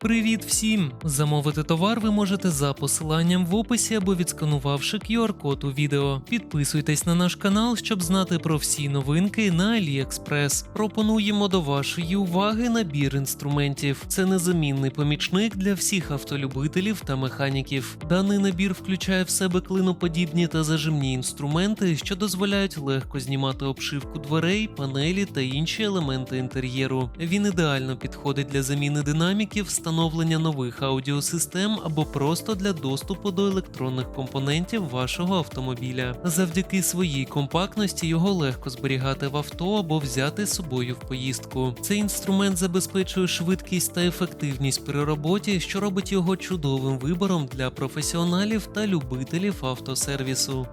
Привіт всім! Замовити товар ви можете за посиланням в описі або відсканувавши QR-код у відео. Підписуйтесь на наш канал, щоб знати про всі новинки на AliExpress. Пропонуємо до вашої уваги набір інструментів. Це незамінний помічник для всіх автолюбителів та механіків. Даний набір включає в себе клиноподібні та зажимні інструменти, що дозволяють легко знімати обшивку дверей, панелі та інші елементи інтер'єру. Він ідеально підходить для заміни динаміків, встановлення нових аудіосистем або просто для доступу до електронних компонентів вашого автомобіля. Завдяки своїй компактності його легко зберігати в авто або взяти з собою в поїздку. Цей інструмент забезпечує швидкість та ефективність при роботі, що робить його чудовим вибором для професіоналів та любителів автосервісу.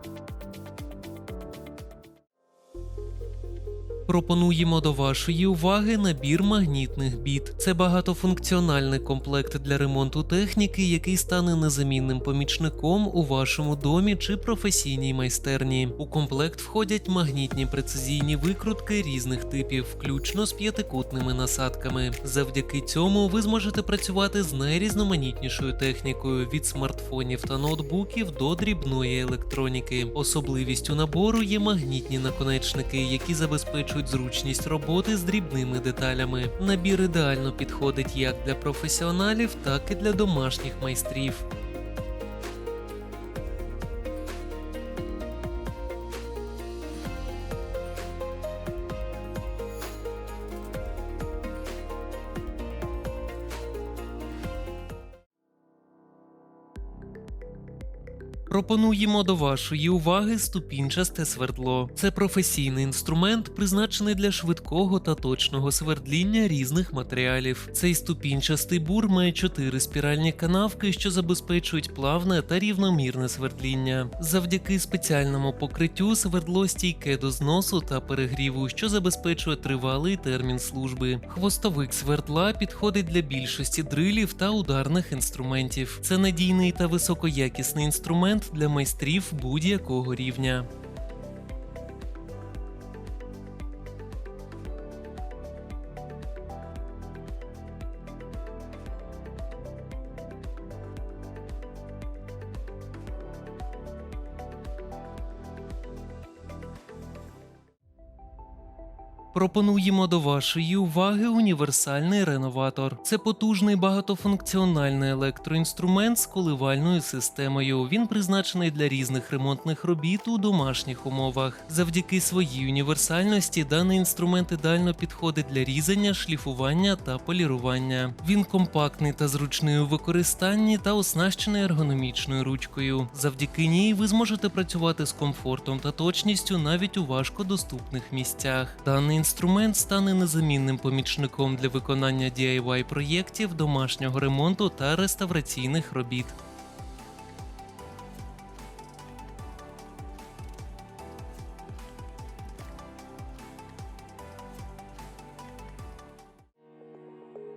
Пропонуємо до вашої уваги набір магнітних біт. Це багатофункціональний комплект для ремонту техніки, який стане незамінним помічником у вашому домі чи професійній майстерні. У комплект входять магнітні прецизійні викрутки різних типів, включно з п'ятикутними насадками. Завдяки цьому ви зможете працювати з найрізноманітнішою технікою від смартфонів та ноутбуків до дрібної електроніки. Особливістю набору є магнітні наконечники, які забезпечують зручність роботи з дрібними деталями. Набір ідеально підходить як для професіоналів, так і для домашніх майстрів. Пропонуємо до вашої уваги ступінчасте свердло. Це професійний інструмент, призначений для швидкого та точного свердління різних матеріалів. Цей ступінчастий бур має чотири спіральні канавки, що забезпечують плавне та рівномірне свердління. Завдяки спеціальному покриттю свердло стійке до зносу та перегріву, що забезпечує тривалий термін служби. Хвостовик свердла підходить для більшості дрилів та ударних інструментів. Це надійний та високоякісний інструмент для майстрів будь-якого рівня. Пропонуємо до вашої уваги універсальний реноватор. Це потужний багатофункціональний електроінструмент з коливальною системою. Він призначений для різних ремонтних робіт у домашніх умовах. Завдяки своїй універсальності даний інструмент ідеально підходить для різання, шліфування та полірування. Він компактний та зручний у використанні та оснащений ергономічною ручкою. Завдяки ній ви зможете працювати з комфортом та точністю навіть у важкодоступних місцях. Даний інструмент стане незамінним помічником для виконання DIY проєктів, домашнього ремонту та реставраційних робіт.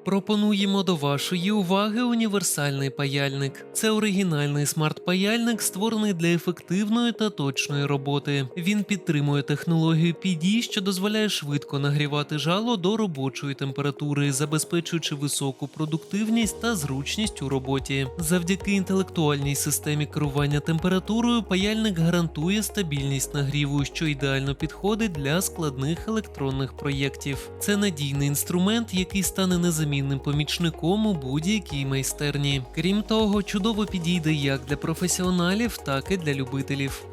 Пропонуємо до вашої уваги універсальний паяльник. Це оригінальний смарт-паяльник, створений для ефективної та точної роботи. Він підтримує технологію PD, що дозволяє швидко нагрівати жало до робочої температури, забезпечуючи високу продуктивність та зручність у роботі. Завдяки інтелектуальній системі керування температурою паяльник гарантує стабільність нагріву, що ідеально підходить для складних електронних проєктів. Це надійний інструмент, який стане незамінним помічником у будь-якій майстерні. Крім того, чудово підійде як для професіоналів, так і для любителів.